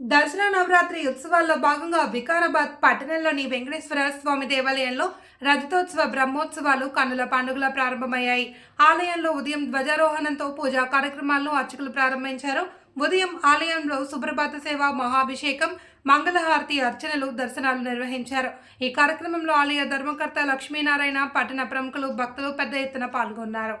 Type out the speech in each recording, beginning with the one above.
దసరా నవరాత్రి ఉత్సవాల్లో భాగంగా వికారాబాద్ పట్టణంలోని వెంకటేశ్వర స్వామి దేవాలయంలో రజతోత్సవ బ్రహ్మోత్సవాలు కన్నుల పండుగల ప్రారంభమయ్యాయి. ఆలయంలో ఉదయం ధ్వజారోహణంతో పూజా కార్యక్రమాలను అర్చకులు ప్రారంభించారు. ఉదయం ఆలయంలో సుప్రభాత సేవ మహాభిషేకం మంగళహారతి అర్చనలు దర్శనాలు నిర్వహించారు. ఈ కార్యక్రమంలో ఆలయ ధర్మకర్త లక్ష్మీనారాయణ పట్టణ ప్రముఖులు భక్తులు పెద్ద ఎత్తున పాల్గొన్నారు.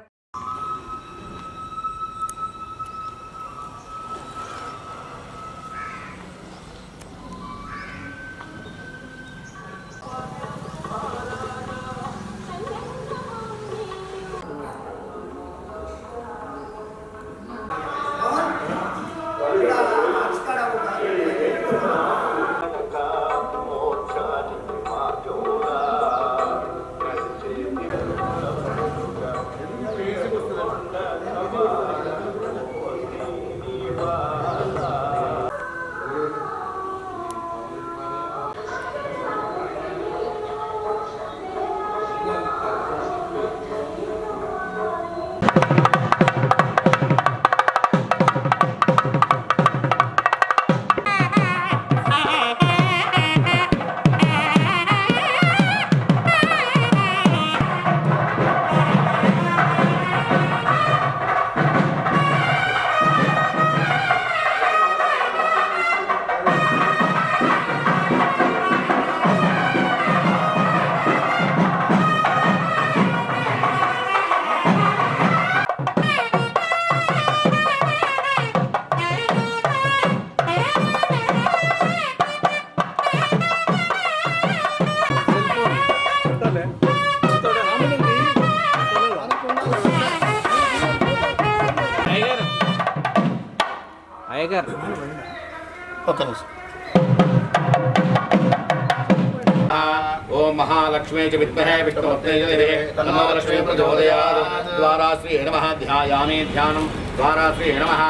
ధీమహి తన్నో లక్ష్మీ ప్రచోదయాత్ ద్వారా శ్రీ నమః ధ్యాయామి ధ్యానం ద్వారా శ్రీ నమః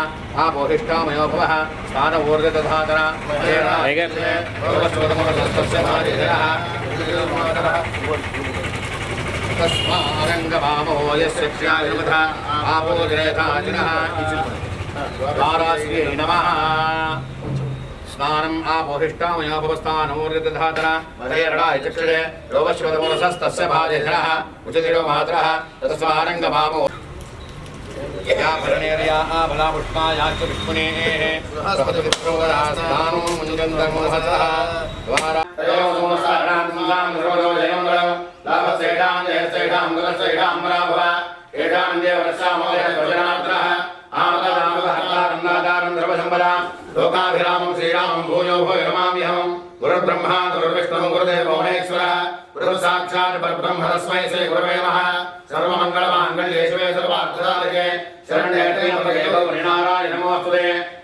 ఆపోహిష్టామయో భవః స్థానవూర్ధదధాతన తస్మారంగమామో యస్య క్షాయనమథ ఆపోజనేథాజినః ద్వారా శ్రీ నమః స్నానం ఆపోహిష్టామయాపవస్థానమూర్యధాతన మదయరణాయ చక్షురే. యోగశ్వతమనసస్తస్య భాజధనః ఉచితిరో మాతరः. తస్మారంగమామో యా భరణేర్యా బలాపుష్పాయాచ విష్ణునేః. ప్రపద విప్రోదరా స్నానో ద్వారా తయోః సమస్తానాం సందాం నిరోధో జయంగళం లాభసేడాం జయసేడాం గుణసేడాం మరాభవ ఏడాం దేవరసామోయ లోకాభిరామం శ్రీరామం భూయో భూయ నమామ్యహం గురుర్బ్రహ్మ గురుర్విష్ణు గురుదేవ మహేశ్వరः గురు సాక్షాత్ పరబ్రహ్మ తస్మై శ్రీ గురవే నమః సర్వమంగళమాంగళ్యే శివే సర్వార్థసాధకే శరణ్యే త్రయంబకే గౌరీ నారాయణ నమోస్తుతే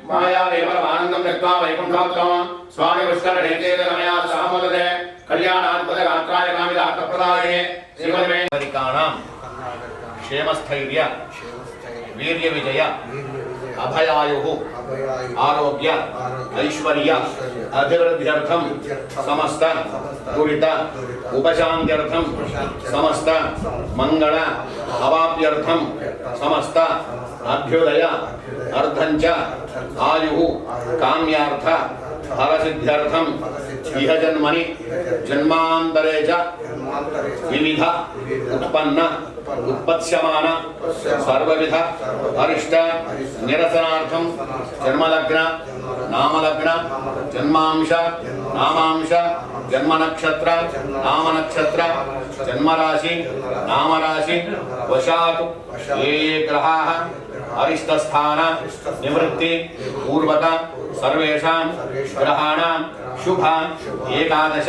మాయాదేవ పరమానందం దత్వా వైకుంఠోత్తమ స్వామి పుష్కరణే తేజమయా సహమోదతే కళ్యాణాత్మక గాత్రాయ కామిదార్థప్రదాయే శ్రీమద్వే పరికాణం క్షేమస్థైర్య వీర్య విజయ अभयायुः। आरोग्य। ऐश्वर्य। अभिवृद्ध्यर्थं समस्त। दुरित। उपशान्त्यर्थं समस्त। मङ्गल अवाप्यर्थं समस्त। अभ्युदय। अर्थं च उत्पन्न। उत्पत्स्यमान, सर्वविध, अरिष्ट निरसनार्थम जन्मलग्न, नामलग्न, जन्मांश, नामांश जन्म नक्षत्र नाम नक्षत्र जन्म राशि नाम ये ग्रहाः, अरिष्टस्थान, निवृत्ति, पूर्वता सर्वेषां ग्रहाणां शुभां एकादश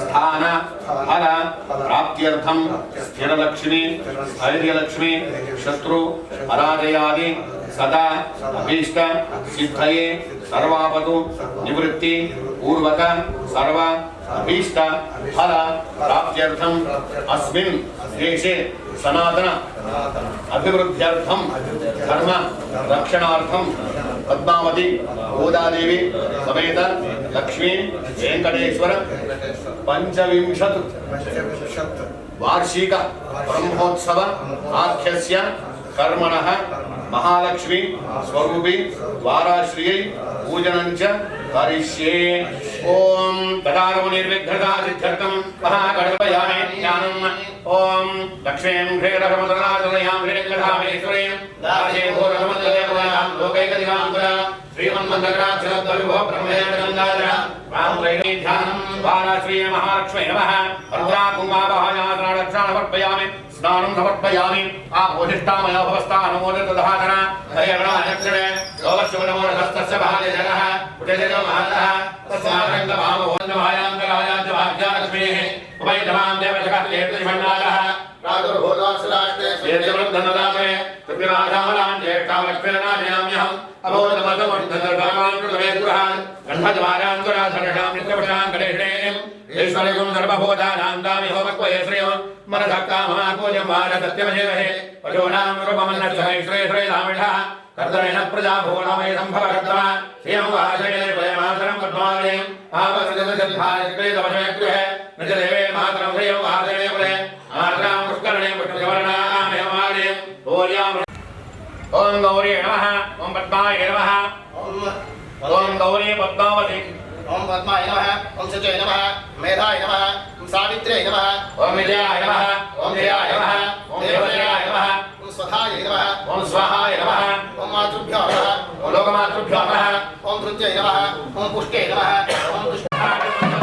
स्थान फल प्राप्त्यर्थं स्थिरलक्ष्मी स्थैर्यलक्ष्मी शत्रु पराजयादि सदा अभीष्ट सिद्धये सर्वापतु निवृत्ति पूर्वक सर्व अभीष्ट फल अस्मिन् देशे सनातन अभिवृद्ध्यर्थम धर्म रक्षणार्थम पद्मावती गोदादेवी समेत लक्ष्मी, वेंकटेश्वर, पंचविंशत। वार्षिक ब्रह्मोत्सव आख्य कर्मण महालक्ष्मी स्वरूपी वाराश्रिय पूजन करिष्ये। ओम तटारमुनिर्विघ्नतासिद्ध्यर्थं महागणपयामि ज्ञानम् ॐ लक्ष्मीं ह्रीरहमतनाचलयां ह्रीरङ्गधामेश्वरीं दाजे घोरम् భూరసముద్రదేవయాం లోకైకదివాంకుర శ్రీమన్మందరాక్షరద్వవిభో బ్రహ్మేంద్రందార రామరైణీ ధ్యానం వారాశ్రీ మహాలక్ష్మీ నమః. స్నానం సమర్పయామి ఆ భూషిష్టామయ భవస్థానమోదతధాతన హరిగణాయక్షరే లోకశుభనమోదస్తస్య భార్యజనః కుటజనో మహతః తస్మారంగమామోదమాయాంకరాయాంచ భాగ్యాలక్ష్మీः ఉభయధమాం దేవశకర్లేతుషణ్ణాలः राजुर्भूतासुराष्टेशनरामे तपि राधामलान् ज्येष्ठामश्वेनामयहम् अभोदमसमर्थदर्भावान्तुरवेगुरहान् गन्धद्वारान्तुरासरषामृतपशाम् गणेशेयम्। ईश्वरगुम् सर्वभूतानाम् दामि होमक्वये श्रियो। मनसः कामहापूज्यम् वारसत्यमहेमहे पशूनाम् रूपमन्नश्रेश्रेश्रेधामिषः कर्तरेण प्रजा भूनामय सम्भव कर्तवा श्रियं वासये पयमासरम् पद्मालयम् आपसृजतभारत्रे तपशयगृहे न च देवे मातरं श्रियं वासये पुरे మాతరాం పుష్కరణే పుష్కవర్ణామయమాలయం ఓర్యాం ఓం గౌరీ నమః ఓం పద్మాయ నమః ఓం గౌరీ పద్మావతి ఓం పద్మాయ నమః ఓం సత్యాయ నమః మేధాయ నమః ఓం సావిత్ర్యాయ నమః ఓం విజయాయ నమః ఓం జయాయ నమః ఓం దేవజయాయ నమః ఓం స్వధాయ నమః ఓం స్వాహాయ నమః ఓం మాతృభ్యో నమః ఓం లోకమాతృభ్యో నమః ఓం ధృత్యై నమః ఓం పుష్టే నమః ఓం పుష్ట కాండాయ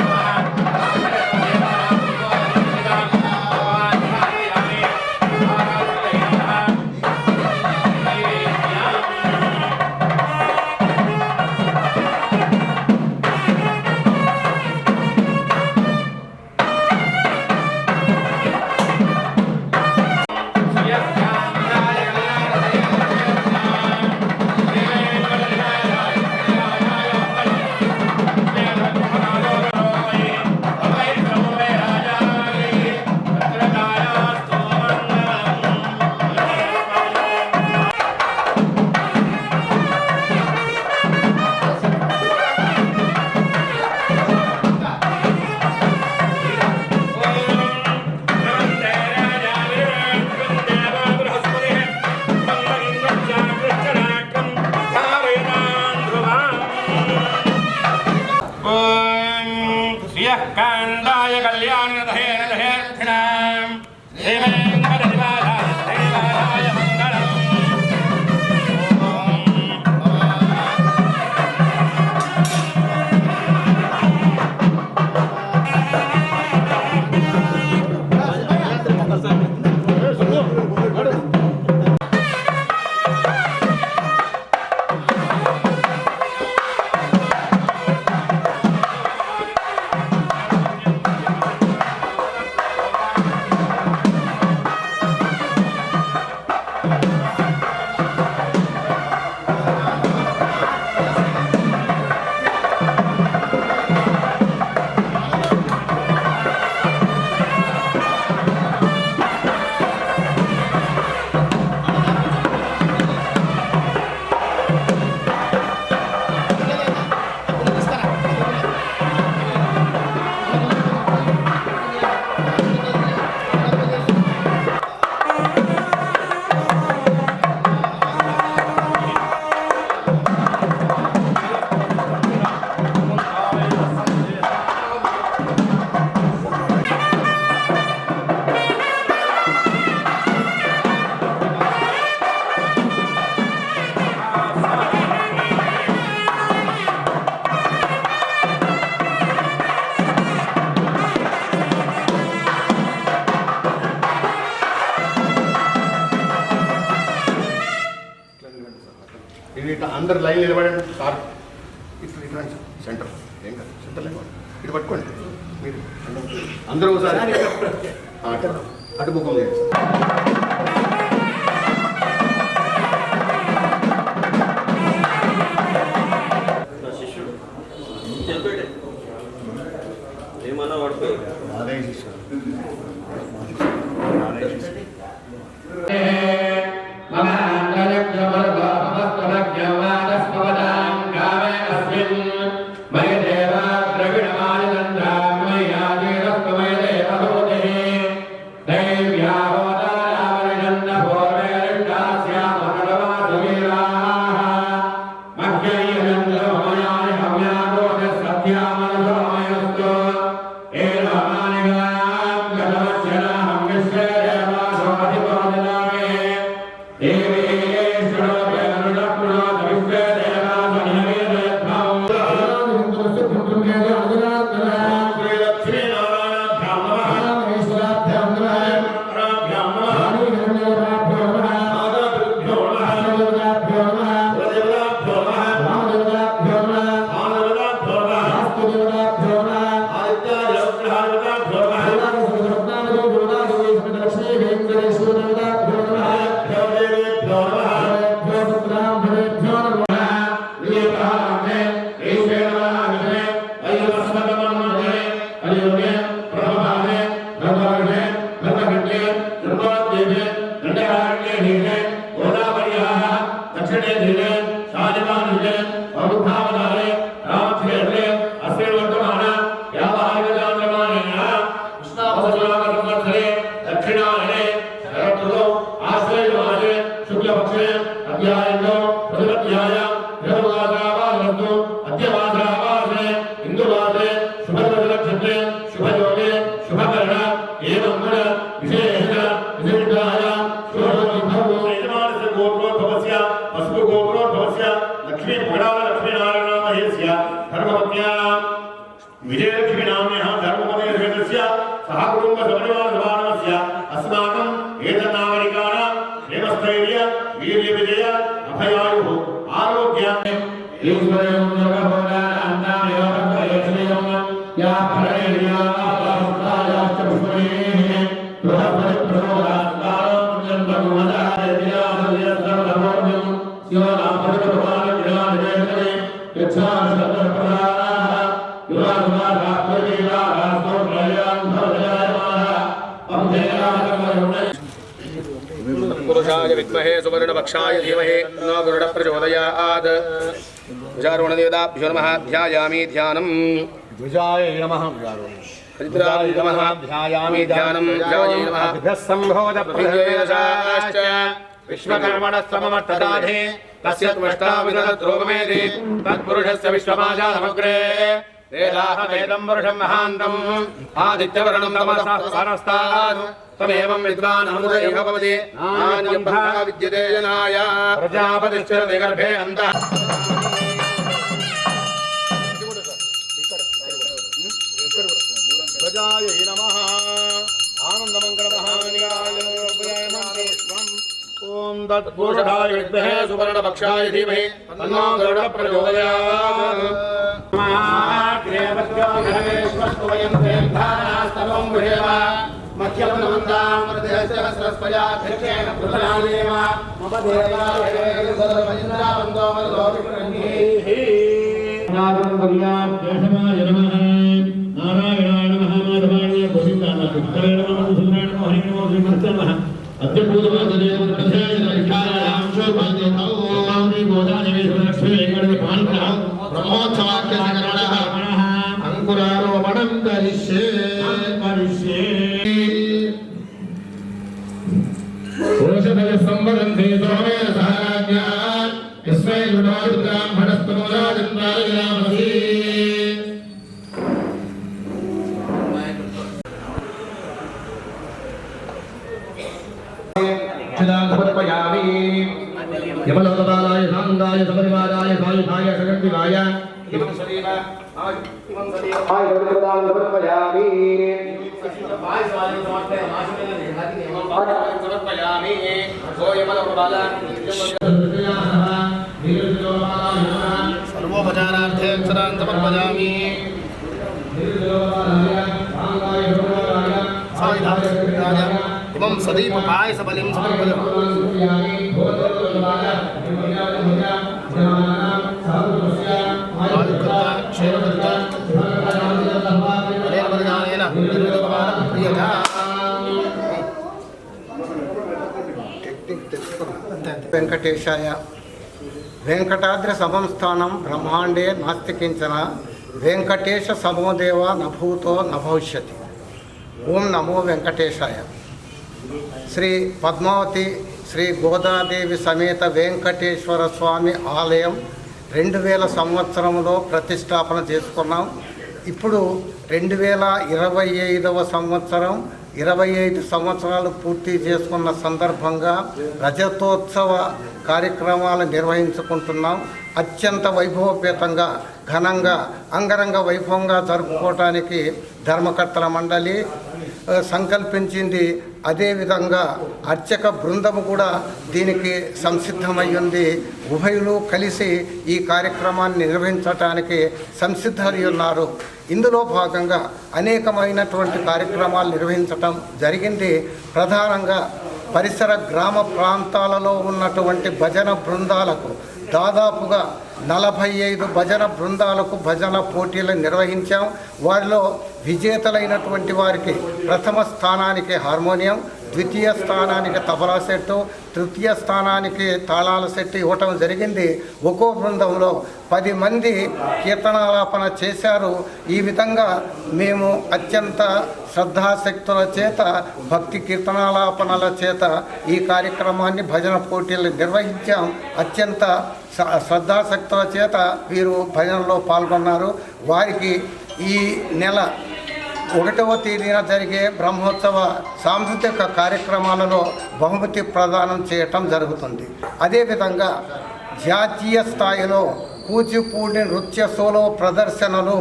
നിലപാട് మరి పురుషాయ విద్మహే సువర్ణపక్షాయ ధీమహి నో గరుడ ప్రచోదయాత్ విచారుణదేవతాభ్యో నమః ధ్యాయామి ధ్యానం ద్విజాయ నమః హరిద్రాయ నమః ధ్యాయామి ధ్యానం ధ్యాయే నమః విజయదశాశ్చ విశ్వకర్మణస్తమమట్టదాధే తస్య త్వష్టావిదద్రోపమేది తత్పురుషస్య విశ్వమాజాసమగ్రే వేదాహ వేదం పురుషం మహాంతం. ఆదిత్యవర్ణం తమసः పరస్తాద్ తమేవం విద్వాన్ అమృతైవ భవతి. నాన్యం బ్రహ్మ విద్యతే జనాయ. ప్రజాపతిశ్చరతి గర్భే అంతః. ధ్వజాయ నమః. ఆనందమంగళమహానిరాయ ఓం దత్ పురుషాయ విద్మహే నారాయణాయ గోవిందాయ నమః సుందరాయ నమః హరి నమః నమః కరిష్యే కరిష్యే ఓషధయ సంవదంతే సోమే ఓ యమలోకపాల సర్వోపచారార్థే అక్షరాన్ సమర్పయామి సాయుధాయ షగండివాయ వెంకటేశాయ. వెంకటాద్రి సమంస్థానం బ్రహ్మాండే నాస్తికించిన వెంకటేశ సమోదేవ నభూతో నభవిష్యతి. ఓం నమో వెంకటేశాయ. శ్రీ పద్మావతి శ్రీ గోదాదేవి సమేత వెంకటేశ్వర స్వామి ఆలయం రెండు వేల సంవత్సరంలో ప్రతిష్టాపన చేసుకున్నాం. ఇప్పుడు రెండు వేల ఇరవై ఐదవ సంవత్సరం ఇరవై ఐదు సంవత్సరాలు పూర్తి చేసుకున్న సందర్భంగా రజతోత్సవ కార్యక్రమాలు నిర్వహించుకుంటున్నాం. అత్యంత వైభవపేతంగా ఘనంగా అంగరంగ వైభవంగా జరుపుకోవటానికి ధర్మకర్తల మండలి సంకల్పించింది. అదేవిధంగా అర్చక బృందము కూడా దీనికి సంసిద్ధమై ఉంది. ఉభయులు కలిసి ఈ కార్యక్రమాన్ని నిర్వహించటానికి సంసిద్ధమై ఉన్నారు. ఇందులో భాగంగా అనేకమైనటువంటి కార్యక్రమాలు నిర్వహించటం జరిగింది. ప్రధానంగా పరిసర గ్రామ ప్రాంతాలలో ఉన్నటువంటి భజన బృందాలకు దాదాపుగా నలభై ఐదు భజన బృందాలకు భజన పోటీలు నిర్వహించాం. వారిలో విజేతలైనటువంటి వారికి ప్రథమ స్థానానికి హార్మోనియం ద్వితీయ స్థానానికి తబలా సెట్టు తృతీయ స్థానానికి తాళాల సెట్ ఇవ్వటం జరిగింది. ఒక్కో బృందంలో పది మంది కీర్తనాలాపన చేశారు. ఈ విధంగా మేము అత్యంత శ్రద్ధాశక్తుల చేత భక్తి కీర్తనాలాపనల చేత ఈ కార్యక్రమాన్ని భజన పోటీలు నిర్వహించాం. అత్యంత స- శ్రద్ధాశక్తుల చేత వీరు భజనలో పాల్గొన్నారు. వారికి ఈ నెల ఒకటవ తేదీన జరిగే బ్రహ్మోత్సవ సాంస్కృతిక కార్యక్రమాలలో బహుమతి ప్రదానం చేయటం జరుగుతుంది. అదేవిధంగా జాతీయ స్థాయిలో కూచిపూడి నృత్య సోలో ప్రదర్శనలు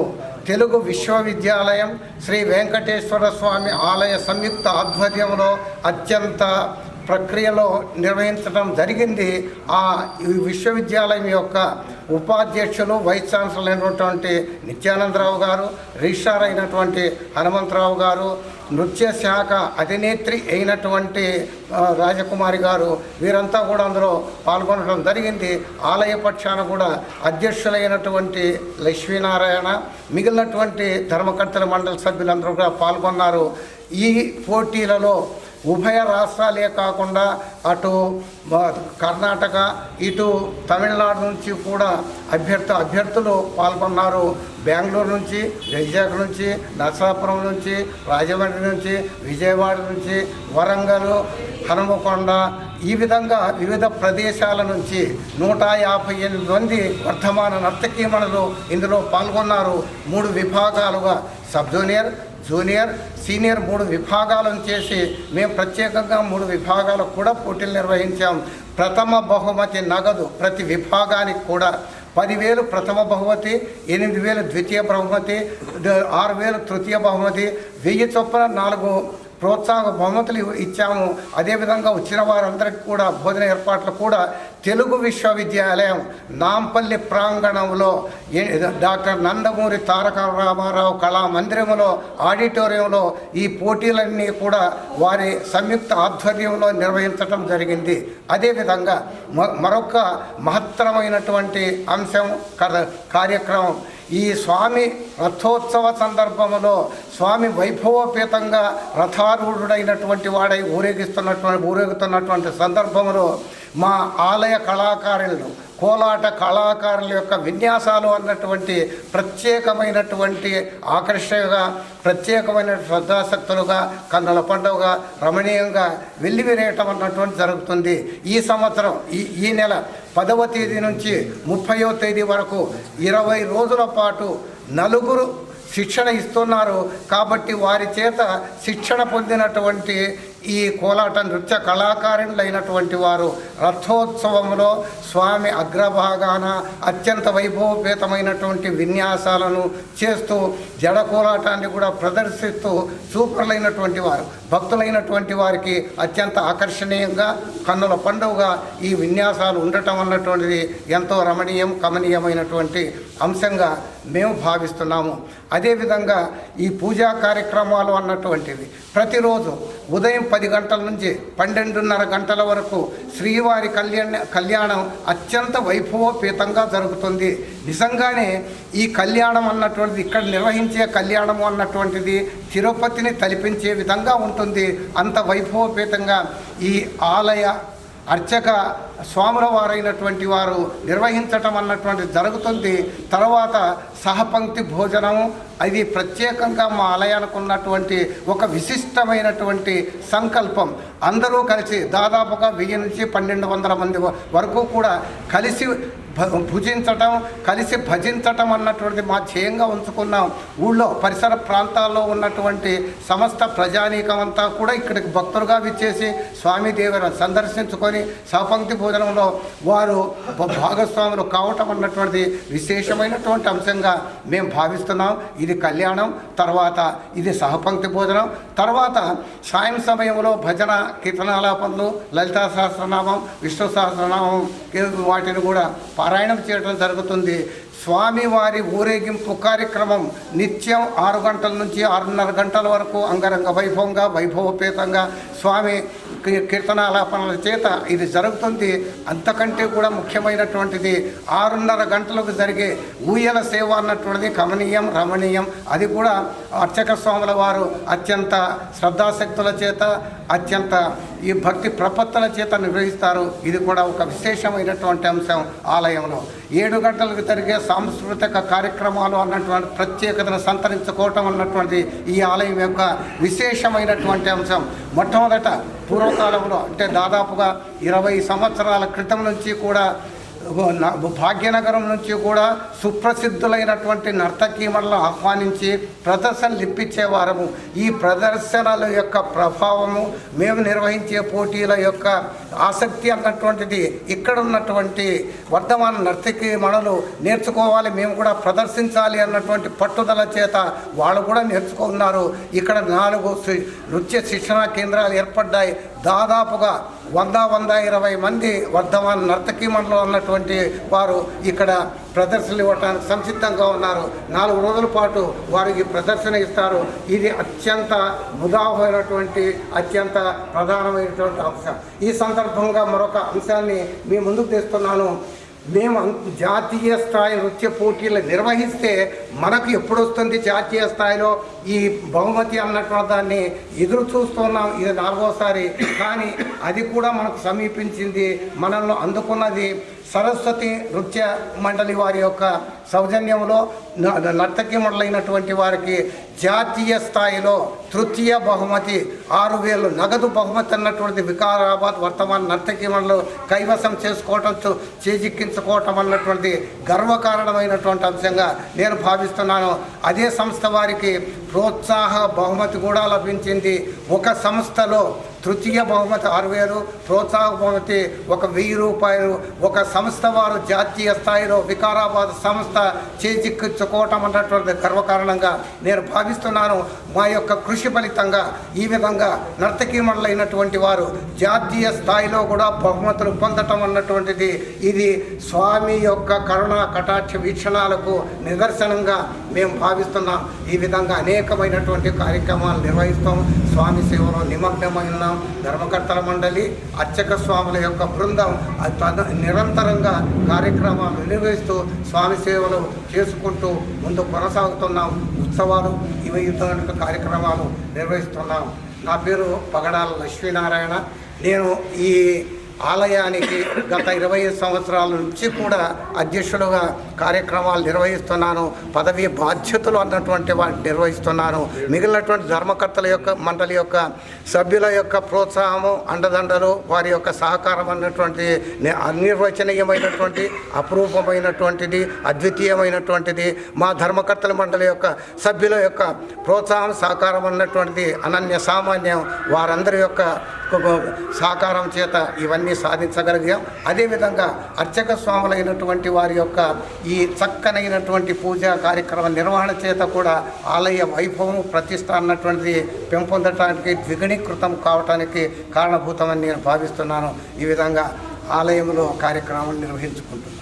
తెలుగు విశ్వవిద్యాలయం శ్రీ వెంకటేశ్వర స్వామి ఆలయ సంయుక్త ఆధ్వర్యంలో అత్యంత ప్రక్రియలో నిర్వహించడం జరిగింది. ఆ ఈ విశ్వవిద్యాలయం యొక్క ఉపాధ్యక్షులు వైస్ ఛాన్సలర్ అయినటువంటి నిత్యానందరావు గారు రిజిస్ట్రార్ అయినటువంటి హనుమంతరావు గారు నృత్య శాఖ అధినేత్రి అయినటువంటి రాజకుమారి గారు వీరంతా కూడా అందులో పాల్గొనడం జరిగింది. ఆలయ పక్షాన కూడా అధ్యక్షులైనటువంటి లక్ష్మీనారాయణ మిగిలినటువంటి ధర్మకర్తల మండలి సభ్యులందరూ కూడా పాల్గొన్నారు. ఈ పోటీలలో ఉభయ రాష్ట్రాలే కాకుండా అటు కర్ణాటక ఇటు తమిళనాడు నుంచి కూడా అభ్యర్థు అభ్యర్థులు పాల్గొన్నారు. బెంగళూరు నుంచి వైజాగ్ నుంచి నరసాపురం నుంచి రాజమండ్రి నుంచి విజయవాడ నుంచి వరంగల్ హనుమకొండ ఈ విధంగా వివిధ ప్రదేశాల నుంచి నూట యాభై ఎనిమిది మంది వర్ధమాన నర్తకీమణులు ఇందులో పాల్గొన్నారు. మూడు విభాగాలుగా సబ్ జూనియర్ జూనియర్ సీనియర్ మూడు విభాగాలను చేసి మేము ప్రత్యేకంగా మూడు విభాగాలకు కూడా పోటీలు నిర్వహించాం. ప్రథమ బహుమతి నగదు ప్రతి విభాగానికి కూడా పదివేలు ప్రథమ బహుమతి ఎనిమిది వేలు ద్వితీయ బహుమతి ఆరు వేలు తృతీయ బహుమతి వెయ్యి చొప్పున నాలుగు ప్రోత్సాహ బహుమతులు ఇచ్చాము. అదేవిధంగా వచ్చిన వారందరికీ కూడా భోజన ఏర్పాట్లు కూడా తెలుగు విశ్వవిద్యాలయం నాంపల్లి ప్రాంగణంలో డాక్టర్ నందమూరి తారక రామారావు కళా మందిరంలో ఆడిటోరియంలో ఈ పోటీలన్నీ కూడా వారి సంయుక్త ఆధ్వర్యంలో నిర్వహించడం జరిగింది. అదేవిధంగా మ- మరొక మహత్తరమైనటువంటి అంశం కార్యక్రమం ఈ స్వామి రథోత్సవ సందర్భంలో స్వామి వైభవోపేతంగా రథారూఢుడైనటువంటి వాడై ఊరేగిస్తున్నటువంటి ఊరేగుతున్నటువంటి సందర్భంలో మా ఆలయ కళాకారులు కోలాట కళాకారుల యొక్క విన్యాసాలు అన్నటువంటి ప్రత్యేకమైనటువంటి ఆకర్షణగా ప్రత్యేకమైన శ్రద్ధాశక్తులుగా కన్నుల పండుగ రమణీయంగా వెల్లివిరేయటం అన్నటువంటి జరుగుతుంది. ఈ సంవత్సరం ఈ ఈ నెల పదవ తేదీ నుంచి ముప్పయో తేదీ వరకు ఇరవై రోజుల పాటు నలుగురు శిక్షణ ఇస్తున్నారు. కాబట్టి వారి చేత శిక్షణ పొందినటువంటి ఈ కోలాట నృత్య కళాకారులైనటువంటి వారు రథోత్సవంలో స్వామి అగ్రభాగాన అత్యంత వైభవపేతమైనటువంటి విన్యాసాలను చేస్తూ జడ కోలాటాన్ని కూడా ప్రదర్శిస్తూ సూపర్లైనటువంటి వారు భక్తులైనటువంటి వారికి అత్యంత ఆకర్షణీయంగా కన్నుల పండుగగా ఈ విన్యాసాలు ఉండటం అన్నటువంటిది ఎంతో రమణీయం కమనీయమైనటువంటి అంశంగా మేము భావిస్తున్నాము. అదేవిధంగా ఈ పూజా కార్యక్రమాలు అన్నటువంటివి ప్రతిరోజు ఉదయం పది గంటల నుంచి పన్నెండున్నర గంటల వరకు శ్రీవారి కళ్యాణ కళ్యాణం అత్యంత వైభవోపేతంగా జరుగుతుంది. నిజంగానే ఈ కళ్యాణం అన్నటువంటిది ఇక్కడ నిర్వహించే కళ్యాణం అన్నటువంటిది తిరుపతిని తలిపించే విధంగా ఉంటుంది. అంత వైభవోపేతంగా ఈ ఆలయ అర్చక స్వాముల వారైనటువంటి వారు నిర్వహించటం అన్నటువంటి జరుగుతుంది. తర్వాత సహపంక్తి భోజనం అది ప్రత్యేకంగా మా ఆలయానికి ఉన్నటువంటి ఒక విశిష్టమైనటువంటి సంకల్పం. అందరూ కలిసి దాదాపుగా వెయ్యి నుంచి పన్నెండు వందల మంది వరకు కూడా కలిసి భుజించటం కలిసి భజించటం అన్నటువంటిది మా ధ్యేయంగా ఉంచుకున్నాం. ఊళ్ళో పరిసర ప్రాంతాల్లో ఉన్నటువంటి సమస్త ప్రజానీకం అంతా కూడా ఇక్కడికి భక్తులుగా విచ్చేసి స్వామి దేవర సందర్శించుకొని సహపంక్తి భోజనంలో వారు భాగస్వాములు కావటం అన్నటువంటిది విశేషమైనటువంటి అంశంగా మేము భావిస్తున్నాం. ఇది కళ్యాణం తర్వాత ఇది సహపంక్తి భోజనం తర్వాత సాయం సమయంలో భజన కీర్తనాలాపనలు లలితా సహస్రనామం విష్ణు సహస్రనామం వాటిని కూడా పారాయణం చేయడం జరుగుతుంది. స్వామివారి ఊరేగింపు కార్యక్రమం నిత్యం ఆరు గంటల నుంచి ఆరున్నర గంటల వరకు అంగరంగ వైభవంగా వైభవపేతంగా స్వామి కీర్తనాలాపనల చేత ఇది జరుగుతుంది. అంతకంటే కూడా ముఖ్యమైనటువంటిది ఆరున్నర గంటలకు జరిగే ఊయల సేవ అన్నటువంటిది కమనీయం రమణీయం. అది కూడా అర్చక స్వాముల వారు అత్యంత శ్రద్ధాశక్తుల చేత అత్యంత ఈ భక్తి ప్రపత్తుల చేత నిర్వహిస్తారు. ఇది కూడా ఒక విశేషమైనటువంటి అంశం ఆలయంలో. ఏడు గంటలకు జరిగే సాంస్కృతిక కార్యక్రమాలు అన్నటువంటి ప్రత్యేకతను సంతరించుకోవటం అన్నటువంటి ఈ ఆలయం యొక్క విశేషమైనటువంటి అంశం. మొట్టమొదట పూర్వకాలంలో అంటే దాదాపుగా ఇరవై సంవత్సరాల క్రితం నుంచి కూడా భాగ్యనగరం నుంచి కూడా సుప్రసిద్ధులైనటువంటి నర్తకీమణులను ఆహ్వానించి ప్రదర్శనలు ఇప్పించేవారము ఈ ప్రదర్శనల యొక్క ప్రభావము మేము నిర్వహించే పోటీల యొక్క ఆసక్తి అన్నటువంటిది ఇక్కడ ఉన్నటువంటి వర్ధమాన నర్తకీమణులు నేర్చుకోవాలి మేము కూడా ప్రదర్శించాలి అన్నటువంటి పట్టుదల చేత వాళ్ళు కూడా నేర్చుకున్నారు. ఇక్కడ నాలుగు నృత్య శిక్షణా కేంద్రాలు ఏర్పడ్డాయి. దాదాపుగా వంద వంద ఇరవై మంది వర్ధమాన నర్తకీ మండలం ఉన్నటువంటి వారు ఇక్కడ ప్రదర్శనలు ఇవ్వటానికి సంసిద్ధంగా ఉన్నారు. నాలుగు రోజుల పాటు వారికి ప్రదర్శన ఇస్తారు. ఇది అత్యంత ముదాహమైనటువంటి అత్యంత ప్రధానమైనటువంటి అంశం. ఈ సందర్భంగా మరొక అంశాన్ని మీ ముందుకు తెస్తున్నాను. మేము జాతీయ స్థాయి నృత్య పోటీలు నిర్వహిస్తే మనకు ఎప్పుడు వస్తుంది జాతీయ స్థాయిలో ఈ బహుమతి అన్నటువంటి దాన్ని ఎదురు చూస్తున్నాం. ఇది నాలుగోసారి. కానీ అది కూడా మనకు సమీపించింది మనల్ని అందుకున్నది సరస్వతి నృత్య మండలి వారి యొక్క సౌజన్యంలో నర్తకి మండలైనటువంటి వారికి జాతీయ స్థాయిలో తృతీయ బహుమతి ఆరు వేలు నగదు బహుమతి అన్నటువంటి వికారాబాద్ వర్తమాన నర్తకి మండలి కైవసం చేసుకోవటం చేజిక్కించుకోవటం అన్నటువంటి గర్వకారణమైనటువంటి అంశంగా నేను భావిస్తున్నాను. అదే సంస్థ వారికి ప్రోత్సాహ బహుమతి కూడా లభించింది. ఒక సంస్థలో తృతీయ బహుమతి ఆరు వేలు ప్రోత్సాహ బహుమతి ఒక వెయ్యి రూపాయలు. ఒక సంస్థ వారు జాతీయ స్థాయిలో వికారాబాద్ సంస్థ చేజిక్కించుకోవటం అన్నటువంటి గర్వకారణంగా నేను భావిస్తున్నాను. మా యొక్క కృషి ఫలితంగా ఈ విధంగా నర్తకీమణులైనటువంటి వారు జాతీయ స్థాయిలో కూడా బహుమతులు పొందటం అన్నటువంటిది ఇది స్వామి యొక్క కరుణా కటాక్ష వీక్షణాలకు నిదర్శనంగా మేము భావిస్తున్నాం ఈ విధంగా అనేకమైనటువంటి కార్యక్రమాలు నిర్వహిస్తాం. స్వామి సేవలో నిమగ్నమై ఉన్నాం. ధర్మకర్తల మండలి అర్చక స్వాముల యొక్క బృందం అది నిరంతరంగా కార్యక్రమాలు నిర్వహిస్తూ స్వామి సేవలు చేసుకుంటూ ముందు కొనసాగుతున్నాం. ఉత్సవాలు ఇవి ఇటువంటి కార్యక్రమాలు నిర్వహిస్తున్నాం. నా పేరు పగడాల లక్ష్మీనారాయణ. నేను ఈ ఆలయానికి గత ఇరవై సంవత్సరాల నుంచి కూడా అధ్యక్షులుగా కార్యక్రమాలు నిర్వహిస్తున్నాను పదవి బాధ్యతలు అన్నటువంటి వాటిని నిర్వహిస్తున్నాను. మిగిలినటువంటి ధర్మకర్తల యొక్క మండలి యొక్క సభ్యుల యొక్క ప్రోత్సాహము అండదండలు వారి యొక్క సహకారం అన్నటువంటి అనిర్వచనీయమైనటువంటి అపురూపమైనటువంటిది అద్వితీయమైనటువంటిది మా ధర్మకర్తల మండలి యొక్క సభ్యుల యొక్క ప్రోత్సాహం సహకారం అన్నటువంటిది అనన్య సామాన్యం వారందరి యొక్క సహకారం చేత ఇవన్నీ సాధించగలిగాం. అదేవిధంగా అర్చక స్వాములైనటువంటి వారి యొక్క ఈ చక్కనైనటువంటి పూజా కార్యక్రమ నిర్వహణ చేత కూడా ఆలయ వైభవం ప్రతిష్ట అన్నటువంటిది పెంపొందటానికి ద్విగుణీకృతం కావటానికి కారణభూతమని నేను భావిస్తున్నాను. ఈ విధంగా ఆలయంలో కార్యక్రమం నిర్వహించుకుంటున్నాను